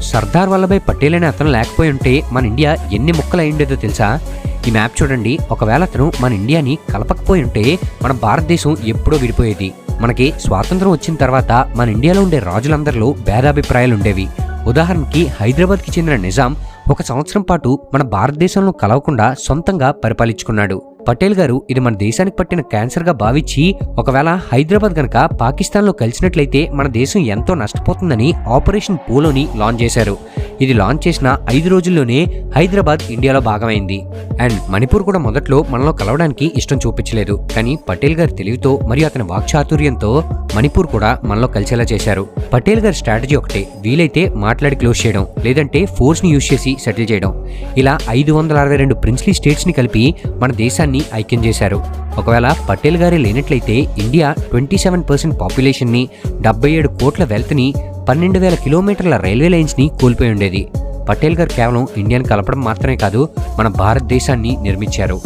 సర్దార్ వల్లభాయ్ పటేల్ అనే అతను లేకపోయి ఉంటే మన ఇండియా ఎన్ని ముక్కలు అయిండేదో తెలుసా? ఈ మ్యాప్ చూడండి. ఒకవేళ అతను మన ఇండియాని కలపకపోయి ఉంటే మన భారతదేశం ఎప్పుడో విడిపోయేది. మనకి స్వాతంత్రం వచ్చిన తర్వాత మన ఇండియాలో ఉండే రాజులందరిలో భేదాభిప్రాయాలు ఉండేవి ఉదాహరణకి హైదరాబాద్కి చెందిన నిజాం ఒక సంవత్సరం పాటు మన భారతదేశంలో కలవకుండా సొంతంగా పరిపాలించుకున్నాడు. పటేల్ గారు ఇది మన దేశానికి పట్టిన క్యాన్సర్గా భావించి ఒకవేళ హైదరాబాద్ గనక పాకిస్తాన్లో కలిసినట్లయితే మన దేశం ఎంతో నష్టపోతుందని ఆపరేషన్ పోలోని లాంచ్ చేశారు. ఇది లాంచ్ చేసిన ఐదు రోజుల్లోనే హైదరాబాద్ ఇండియాలో భాగమైంది. అండ్ మణిపూర్ కూడా మొదట్లో మనలో కలవడానికి ఇష్టం చూపించలేదు. కానీ పటేల్ గారి తెలివితో మరియు అతని వాక్చాతుర్యంతో మణిపూర్ కూడా మనలో కలిసేలా చేశారు. పటేల్ గారి స్ట్రాటజీ ఒకటే వీలైతే మాట్లాడి క్లోజ్ చేయడం లేదంటే ఫోర్స్ని యూజ్ చేసి సెటిల్ చేయడం. ఇలా ఐదు వందల అరవై రెండు ప్రిన్స్లీ స్టేట్స్ని కలిపి మన దేశాన్ని ఐక్యం చేశారు. ఒకవేళ పటేల్ గారే లేనట్లయితే ఇండియా ట్వంటీ సెవెన్ పర్సెంట్ పాపులేషన్ని డెబ్బై ఏడు కోట్ల వెల్త్ని పన్నెండు వేల కిలోమీటర్ల రైల్వే లైన్స్ని కోల్పోయి ఉండేది. పటేల్ గారు కేవలం ఇండియాను కలపడం మాత్రమే కాదు మన భారతదేశాన్ని నిర్మించారు.